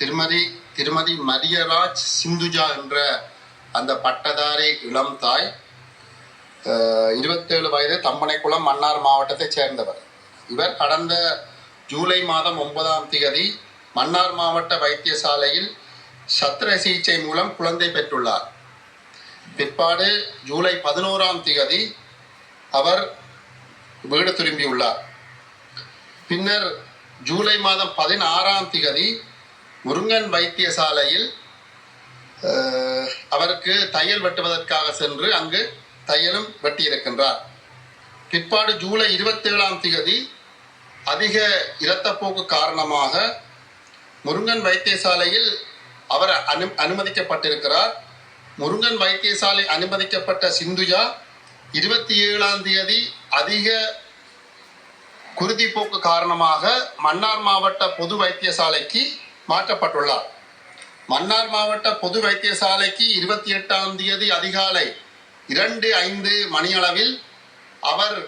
திருமதி திருமதி மரியராஜ் சிந்துஜா என்ற அந்த பட்டதாரி இளம் தாய் இருபத்தேழு வயது தம்பனைக்குளம் மன்னார் மாவட்டத்தைச் சேர்ந்தவர். இவர் கடந்த ஜூலை மாதம் ஒன்பதாம் தேதி மன்னார் மாவட்ட வைத்தியசாலையில் சத்திர சிகிச்சை மூலம் குழந்தை பெற்றுள்ளார். பிற்பாடு ஜூலை பதினோராம் தேதி அவர் வீடு திரும்பியுள்ளார். பின்னர் ஜூலை மாதம் பதினாறாம் தேதி முருங்கன் வைத்தியசாலையில் அவருக்கு தையல் வெட்டுவதற்காக சென்று அங்கு தையலும் வெட்டியிருக்கின்றார். பிற்பாடு ஜூலை இருபத்தேழாம் தேதி அதிக இரத்தப்போக்கு காரணமாக முருங்கன் வைத்தியசாலையில் அவர் அனு அனுமதிக்கப்பட்டிருக்கிறார். முருங்கன் வைத்தியசாலை அனுமதிக்கப்பட்ட சிந்துஜா இருபத்தி ஏழாம் தேதி அதிக குருதிப்போக்கு காரணமாக மன்னார் மாவட்ட பொது வைத்தியசாலைக்கு மாற்றப்பட்டுள்ளார். மன்னார் மாவட்ட பொது வைத்தியசாலைக்கு இருபத்தி எட்டாம் தேதி அதிகாலை இரண்டு ஐந்து மணியளவில் அவர்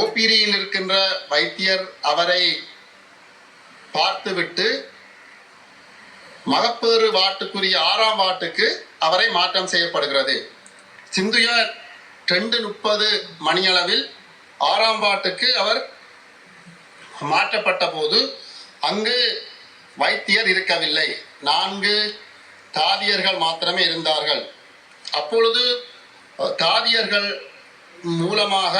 ஓபிடியில் இருக்கின்ற வைத்தியர் அவரை பார்த்துவிட்டு மகப்பேறு வாட்டுக்குரிய ஆறாம் வாட்டுக்கு அவரை மாற்றம் செய்யப்படுகிறது. சிந்துயா ரெண்டு முப்பது மணியளவில் ஆறாம் வாட்டுக்கு அவர் மாற்றப்பட்ட போது அங்கு வைத்தியர் இருக்கவில்லை. நான்கு தாதியர்கள் மாத்திரமே இருந்தார்கள். அப்பொழுது தாதியர்கள் மூலமாக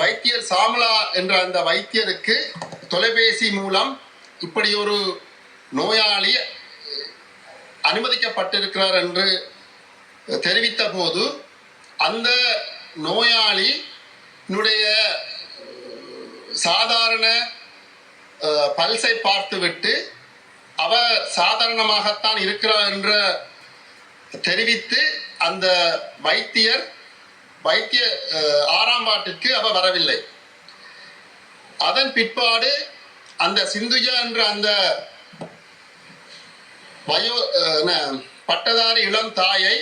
வைத்தியர் சாமலா என்ற அந்த வைத்தியருக்கு தொலைபேசி மூலம் இப்படி ஒரு நோயாளி அனுமதிக்கப்பட்டிருக்கிறார் என்று தெரிவித்த போது அந்த நோயாளியினுடைய சாதாரண பல்சை பார்த்துவிட்டு அவ சாதாரணமாகத்தான் இருக்கிறாள் என்ற தெரிவித்து அந்த வைத்தியர் வைத்திய ஆறாம் வாட்டிற்கு அவ வரவில்லை. அதன் பிற்பாடு அந்த சிந்துஜா என்ற அந்த வயோ என்ன, பட்டதாரி இளம் தாயை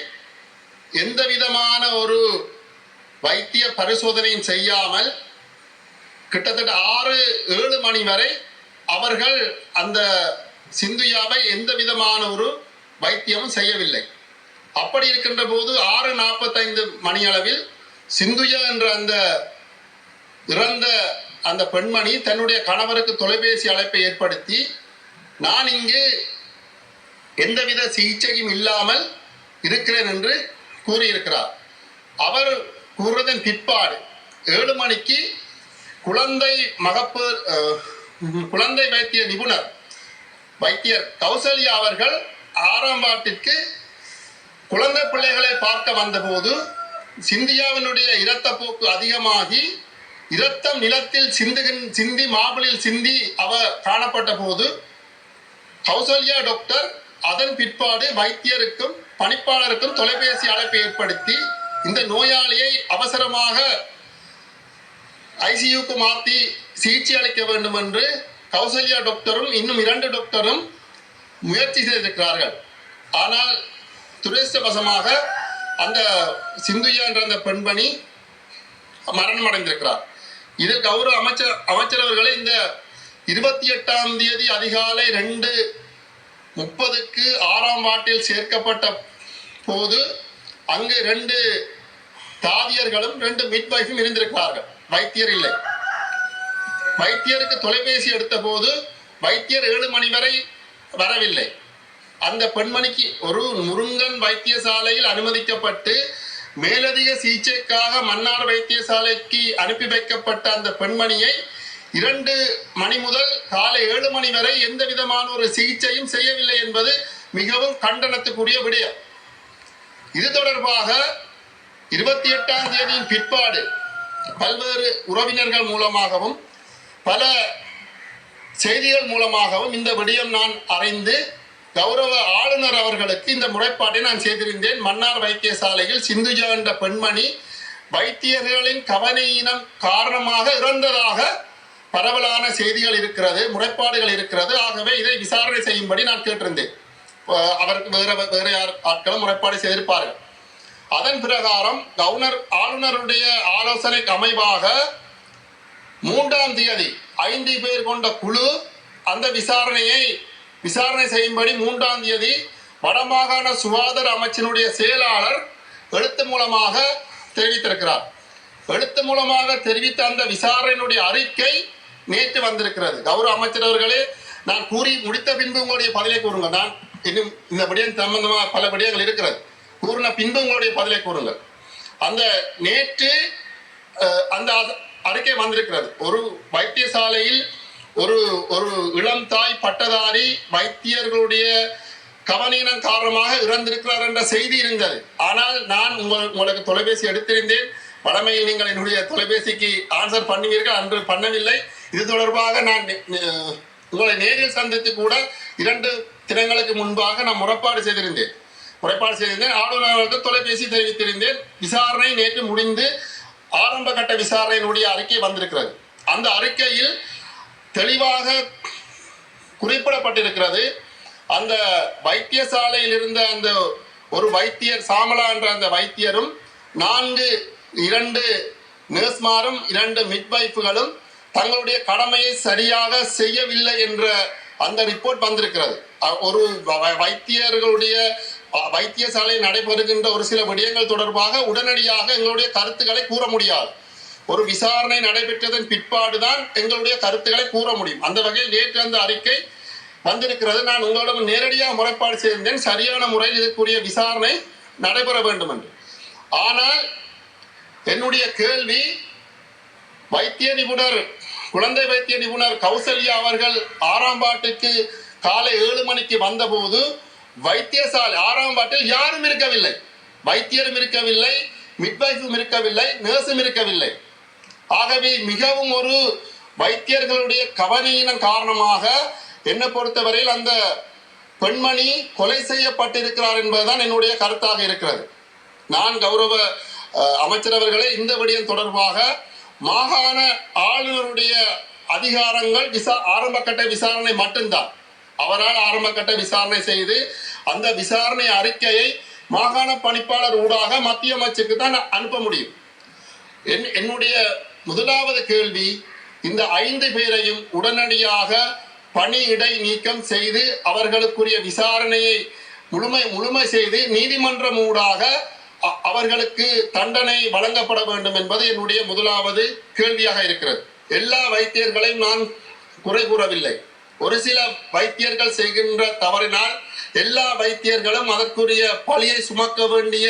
எந்த விதமான ஒரு வைத்திய பரிசோதனையும் செய்யாமல் கிட்டத்தட்ட ஆறு ஏழு மணி வரை அவர்கள் அந்த சிந்துயாவை எந்த விதமான ஒரு வைத்தியமும் செய்யவில்லை. அப்படி இருக்கின்ற போது ஆறு நாற்பத்தைந்து மணி அளவில் சிந்துயா என்ற அந்த இறந்த அந்த பெண்மணி தன்னுடைய கணவருக்கு தொலைபேசி அழைப்பை ஏற்படுத்தி நான் இங்கு எந்தவித சிகிச்சையும் இல்லாமல் இருக்கிறேன் என்று கூறியிருக்கிறார். அவர் கூறுவதன் பிற்பாடு ஏழு மணிக்கு குழந்தை மகப்பு குழந்தை வைத்திய நிபுணர் வைத்தியர் கௌசல்யா அவர்கள் ஆறாம் வாட்டிற்கு குழந்தை பிள்ளைகளை பார்க்க வந்தபோது சிந்தியாவினுடைய இரத்தப்போக்கு அதிகமாகி இரத்தம் நிலத்தில் சிந்துகின் சிந்தி மாபிளில் சிந்தி அவ காணப்பட்ட போது கௌசல்யா டாக்டர் அதன் பிற்பாடு வைத்தியருக்கும் பணிப்பாளருக்கும் தொலைபேசி அழைப்பை ஏற்படுத்தி இந்த நோயாளியை அவசரமாக ஐசியூக்கு மாற்றி சிகிச்சை அளிக்க வேண்டும் என்று கௌசல்யா டாக்டரும் இன்னும் இரண்டு டாக்டரும் முயற்சி செய்திருக்கிறார்கள். ஆனால் துரதிருஷ்டவசமாக அந்த சிந்துயா என்ற அந்த பெண்மணி மரணம் அடைந்திருக்கிறார் இதில் கௌரவ அமைச்சர் அமைச்சர் அவர்களே இந்த இருபத்தி எட்டாம் தேதி அதிகாலை ரெண்டு முப்பதுக்கு ஆறாம் வாட்டில் சேர்க்கப்பட்ட போது அங்கு ரெண்டு தாதியர்களும் ரெண்டு மிட்வைஃபும் இருந்திருக்கிறார்கள். வைத்தியர் இல்லை. வைத்தியருக்கு தொலைபேசி எடுத்த போது வைத்தியர் ஏழு மணி வரை வரவில்லை. அந்த பெண்மணிக்கு ஒரு முருங்கன் வைத்தியசாலையில் அனுமதிக்கப்பட்டு மேலதிக சிகிச்சைக்காக மன்னார் வைத்தியசாலைக்கு அனுப்பி வைக்கப்பட்ட அந்த பெண்மணியை இரண்டு மணி முதல் காலை ஏழு மணி வரை எந்த விதமான ஒரு சிகிச்சையும் செய்யவில்லை என்பது மிகவும் கண்டனத்துக்குரிய விடயம். இது தொடர்பாக இருபத்தி எட்டாம் தேதியின் பிற்பாடு பல்வேறு உறவினர்கள் மூலமாகவும் பல செய்திகள் மூலமாகவும் இந்த விடயம் நான் அறிந்து கௌரவ ஆளுநர் அவர்களுக்கு இந்த முறைப்பாட்டை நான் செய்திருந்தேன். மன்னார் வைத்தியசாலையில் சிந்துஜா என்ற பெண்மணி வைத்தியர்களின் கவனையினம் காரணமாக இறந்ததாக பரவலான செய்திகள் இருக்கிறது முறைப்பாடுகள் இருக்கிறது. ஆகவே இதை விசாரணை செய்யும்படி நான் கேட்டிருந்தேன். அவருக்கு வேற வேற யார் ஆட்களும் முறைப்பாடு செய்திருப்பார்கள். அதன் பிரகாரம் கவர்னர் ஆளுநருடைய ஆலோசனைக்கு அமைவாக மூன்றாம் தேதி ஐந்து பேர் கொண்ட குழு அந்த விசாரணையை விசாரணை செய்யும்படி மூன்றாம் தேதி வடமாகாண சுகாதார அமைச்சினுடைய செயலாளர் எழுத்து மூலமாக தெரிவித்திருக்கிறார். எழுத்து மூலமாக தெரிவித்த அந்த விசாரணையினுடைய அறிக்கை நேற்று வந்திருக்கிறது. கௌரவ அமைச்சர் அவர்களே நான் கூறி முடித்த பின்பு உங்களுடைய பதிலை கூறுங்கள். நான் இன்னும் இந்த விடயம் சம்பந்தமாக பல விடயங்கள் இருக்கிறது. கூறின பின்பு உங்களுடைய பதிலை கூறுங்கள். அந்த நேற்று அந்த அறிக்கை வந்திருக்கிறது. ஒரு வைத்தியசாலையில் ஒரு ஒரு இளம் தாய் பட்டதாரி வைத்தியர்களுடைய கவனீனம் காரணமாக இறந்திருக்கிறார் என்ற செய்தி இருந்தது. ஆனால் நான் உங்கள் உங்களுக்கு தொலைபேசி எடுத்திருந்தேன். வடமையில் நீங்கள் என்னுடைய தொலைபேசிக்கு ஆன்சர் பண்ணுவீர்கள் அன்று பண்ணவில்லை. இது தொடர்பாக நான் உங்களை நேரில் சந்தித்து கூட இரண்டு தினங்களுக்கு முன்பாக நான் முறைப்பாடு செய்திருந்தேன். முறைப்பாடு செய்திருந்தேன். ஆளுநருக்கு தொலைபேசி தெரிவித்திருந்தேன். விசாரணை நேற்று முடிந்து ஆரம்ப கட்ட விசாரணையினுடைய அறிக்கை வந்திருக்கிறது. அந்த அறிக்கையில் தெளிவாக குறிப்பிடப்பட்டிருக்கிறது. அந்த வைத்தியசாலையில் இருந்த அந்த ஒரு வைத்தியர் சாமலா என்ற அந்த வைத்தியரும் நான்கு இரண்டு நர்ஸ்மாரும் இரண்டு மிட்வைஃப்களும் தங்களுடைய கடமையை சரியாக செய்யவில்லை என்ற அந்த ரிப்போர்ட் வந்திருக்கிறது. ஒரு வ- வைத்தியர்களுடைய வைத்தியசாலையில் நடைபெறுகின்ற ஒரு சில விடயங்கள் தொடர்பாக உடனடியாக எங்களுடைய கருத்துக்களை கூற முடியாது. ஒரு விசாரணை நடைபெற்றதன் பிற்பாடுதான் எங்களுடைய கருத்துக்களை கூற முடியும். அந்த வகையில் நேற்று அந்த அறிக்கை வந்திருக்கிறது. நான் உங்களிடம் நேரடியாக முறைப்பாடு செய்திருந்தேன். சரியான முறையில் இதற்குரிய விசாரணை நடைபெற வேண்டும் என்று ஆனால் என்னுடைய கேள்வி வைத்திய நிபுணர் குழந்தை வைத்திய நிபுணர் கௌசல்யா அவர்கள் ஆறாம் பாட்டுக்கு காலை ஏழு மணிக்கு வந்தபோது வைத்தியசாலை ஆறாம் பாட்டில் யாரும் இருக்கவில்லை. வைத்தியரும் இருக்கவில்லை மிட்வைஃபும் இருக்கவில்லை நர்ஸும் இருக்கவில்லை. ஆகவே மிகவும் ஒரு வைத்தியர்களுடைய கவனையின காரணமாக என்னை பொறுத்தவரையில் அந்த பெண்மணி கொலை செய்யப்பட்டிருக்கிறார் என்பதுதான் என்னுடைய கருத்தாக இருக்கிறது. நான் கௌரவ அமைச்சரவர்களை இந்த விடயம் தொடர்பாக மாகாண ஆளுநருடைய அதிகாரங்கள் விசா ஆரம்பக்கட்ட விசாரணை மட்டும்தான். அவரால் ஆரம்பக்கட்ட விசாரணை செய்து அந்த விசாரணை அறிக்கையை மாகாண பணிப்பாளர் ஊடாக மத்திய அமைச்சுக்கு தான் அனுப்ப முடியும். என்- என்னுடைய முதலாவது கேள்வி இந்த ஐந்து பேரையும் உடனடியாக பணியிடை நீக்கம் செய்து அவர்களுக்குரிய விசாரணையை முழுமை முழுமை செய்து நீதிமன்றம் ஊடாக அ- அவர்களுக்கு தண்டனை வழங்கப்பட வேண்டும் என்பது என்னுடைய முதலாவது கேள்வியாக இருக்கிறது. எல்லா வைத்தியர்களையும் நான் குறை கூறவில்லை. ஒரு சில வைத்தியர்கள் செய்கின்ற தவறினால் எல்லா வைத்தியர்களும் அதற்குரிய பழியை சுமக்க வேண்டிய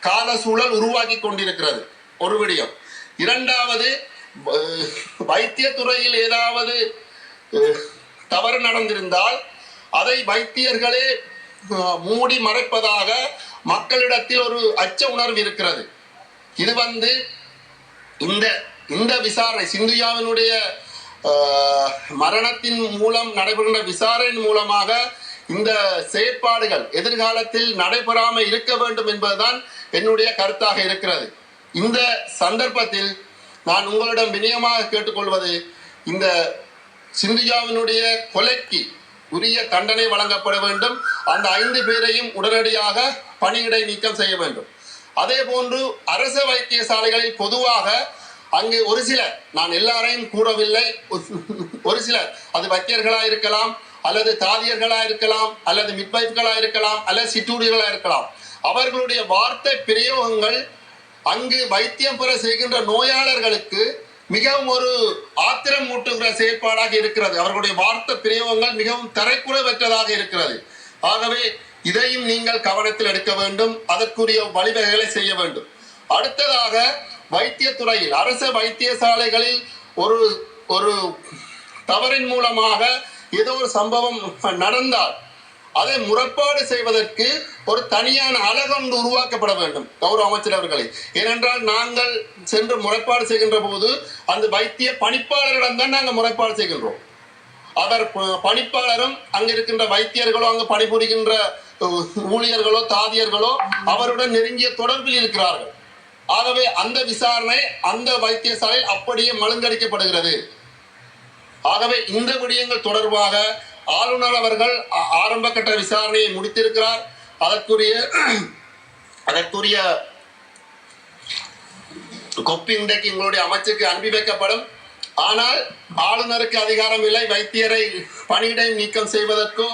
கால சூழல் உருவாக்கி கொண்டிருக்கிறது. ஒரு விடயம். இரண்டாவது அஹ், வைத்தியத்துறையில் ஏதாவது தவறு நடந்திருந்தால் அதை வைத்தியர்களே மூடி மறைப்பதாக மக்களிடத்தில் ஒரு அச்ச உணர்வு இருக்கிறது. இது வந்து இந்த இந்த விசாரணை சிந்துயாவினுடைய மரணத்தின் மூலம் நடைபெறுகின்ற விசாரணையின் மூலமாக இந்த செயற்பாடுகள் எதிர்காலத்தில் நடைபெறாமல் இருக்க வேண்டும் என்பதுதான் என்னுடைய கருத்தாக இருக்கிறது. இந்த சந்தர்ப்பத்தில் நான் உங்களிடம் வினயமாக கேட்டுக்கொள்வது இந்த சிந்தியாவினுடைய கொலைக்கு உரிய தண்டனை வழங்கப்பட வேண்டும். அந்த ஐந்து பேரையும் உடனடியாக பணியிடை நீக்கம் செய்ய வேண்டும். அதே போன்று அரசு வைத்தியசாலைகளில் பொதுவாக அங்கு ஒரு சிலர் நான் எல்லாரையும் கூறவில்லை. ஒரு சிலர் அது வைத்தியர்களா இருக்கலாம் அல்லது தாதியர்களா இருக்கலாம் அல்லது மிட்வைஃப்களா இருக்கலாம் அல்லது சிற்றூடிகளா இருக்கலாம். அவர்களுடைய வார்த்தை பிரயோகங்கள் அங்கு வைத்தியம் பெற செய்கின்ற நோயாளர்களுக்கு மிகவும் ஒரு ஆத்திரம் ஊட்டுகிற செயற்பாடாக இருக்கிறது. அவர்களுடைய வார்த்தை பிரயோகங்கள் மிகவும் தரைக்குறைவற்றதாக இருக்கிறது. ஆகவே இதையும் நீங்கள் கவனத்தில் எடுக்க வேண்டும். அதற்குரிய வழிவகைகளை செய்ய வேண்டும். அடுத்ததாக வைத்தியத்துறையில் அரசு வைத்தியசாலைகளில் ஒரு ஒரு தவறின் மூலமாக ஏதோ ஒரு சம்பவம் நடந்தால் அதை முறைப்பாடு செய்வதற்கு ஒரு தனியான அழகொன்று உருவாக்கப்பட வேண்டும் கௌரவ அமைச்சர் அவர்களே. ஏனென்றால் நாங்கள் சென்று முறைப்பாடு செய்கின்ற போது அந்த வைத்திய பணிப்பாளரிடம் தான் நாங்கள் முறைப்பாடு செய்கின்றோம். அவர் பணிப்பாளரும் அங்க இருக்கின்ற வைத்தியர்களோ அங்கு பணிபுரிகின்ற ஊழியர்களோ தாதியர்களோ அவருடன் நெருங்கிய தொடர்பில் இருக்கிறார்கள். ஆகவே அந்த விசாரணை அந்த வைத்தியசாலையில் அப்படியே மழுங்கடிக்கப்படுகிறது. ஆகவே இந்த விடயங்கள் தொடர்பாக ஆளுநர் அவர்கள் ஆரம்ப கட்ட விசாரணையை முடித்திருக்கிறார். அதற்குரிய அதற்குரிய கொப்பி இன்றைக்கு உங்களுடைய அமைச்சருக்கு அனுப்பி வைக்கப்படும். ஆனால் ஆளுநருக்கு அதிகாரம் இல்லை வைத்தியரை பணியிடை நீக்கம் செய்வதற்கோ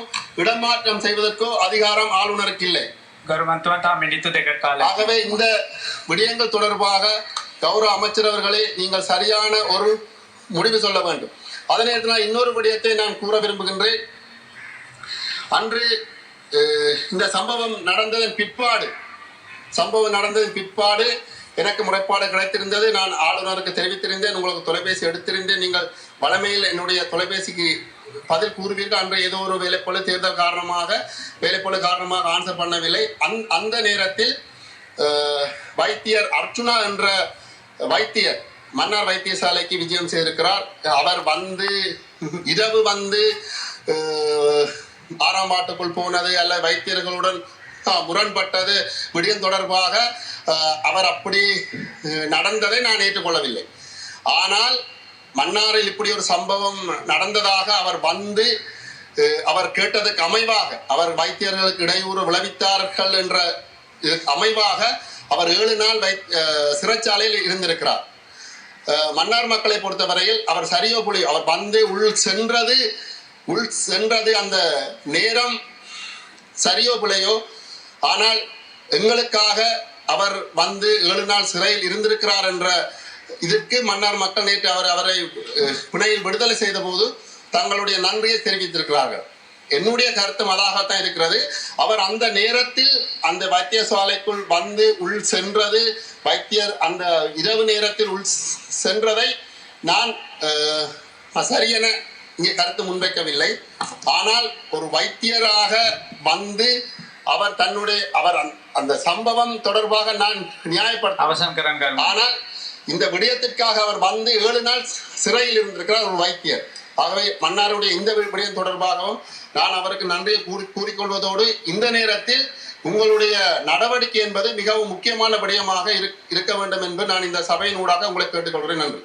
இடமாற்றம் செய்வதற்கோ அதிகாரம் ஆளுநருக்கு இல்லை. ஆகவே இந்த விடயங்கள் தொடர்பாக கௌரவ அமைச்சர் அவர்களே நீங்கள் சரியான ஒரு முடிவு சொல்ல வேண்டும். அதே நேரத்தில் இன்னொரு விடயத்தை நான் கூற விரும்புகின்றேன். அன்று இந்த சம்பவம் நடந்ததன் பிற்பாடு சம்பவம் நடந்ததன் பிற்பாடு எனக்கு முறைப்பாடு கிடைத்திருந்தது. நான் ஆளுநருக்கு தெரிவித்திருந்தேன் உங்களுக்கு தொலைபேசி எடுத்திருந்தேன். நீங்கள் வளமையில் என்னுடைய தொலைபேசிக்கு பதில் கூறுவீர்கள். அன்று ஏதோ ஒரு வேலைப்பொழு தேர்தல் காரணமாக வேலைப்பொழு காரணமாக ஆன்சர் பண்ணவில்லை. அந் அந்த நேரத்தில் வைத்தியர் அர்ச்சுனா என்ற வைத்தியர் மன்னார் வைத்தியசாலைக்கு விஜயம் செய்திருக்கிறார். அவர் வந்து இரவு வந்து அஹ், ஆறாம் ஆட்டுக்குள் போனது அல்ல வைத்தியர்களுடன் முரண்பட்டது. விடயம் தொடர்பாக அவர் அப்படி நடந்ததை நான் ஏற்றுக்கொள்ளவில்லை. ஆனால் மன்னாரில் இப்படி ஒரு சம்பவம் நடந்ததாக அவர் வந்து அவர் கேட்டதுக்கு அமைவாக அவர் வைத்தியர்களுக்கு இடையூறு விளைவித்தார்கள் என்ற அமைவாக அவர் ஏழு நாள் வை சிறைச்சாலையில் இருந்திருக்கிறார். அஹ், மன்னார் மக்களை பொறுத்தவரையில் அவர் சரியோ புலி அவர் வந்து உள் சென்றது உள் சென்றது அந்த நேரம் சரியோ பிழையோ ஆனால் எங்களுக்காக அவர் வந்து ஏழு நாள் சிறையில் இருந்திருக்கிறார் என்ற இதற்கு மன்னார் மக்கள் நேற்று அவர் அவரை பிணையில் விடுதலை செய்த போது தங்களுடைய நன்றியை தெரிவித்திருக்கிறார்கள். என்னுடைய கருத்தும் அதாகத்தான் இருக்கிறது. அவர் அந்த நேரத்தில் அந்த வைத்தியசாலைக்குள் வந்து உள் சென்றது வைத்தியர் அந்த இரவு நேரத்தில் உள் சென்றதை நான் சரியென இங்கே கருத்து முன்வைக்கவில்லை. ஆனால் ஒரு வைத்தியராக வந்து அவர் தன்னுடைய அவர் அந்த சம்பவம் தொடர்பாக நான் நியாயப்படுத்த அவசரம் ஆனால் இந்த விடயத்திற்காக அவர் வந்து ஏழு நாள் சிறையில் இருந்திருக்கிறார் ஒரு வைத்தியர். ஆகவே மன்னாருடைய இந்த விடயம் தொடர்பாகவும் நான் அவருக்கு நன்றியை கூறி கூறிக்கொள்வதோடு இந்த நேரத்தில் உங்களுடைய நடவடிக்கை என்பது மிகவும் முக்கியமான விடயமாக இருக்- இருக்க வேண்டும் என்று நான் இந்த சபையின் ஊடாக உங்களை கேட்டுக்கொள்கிறேன். நன்றி.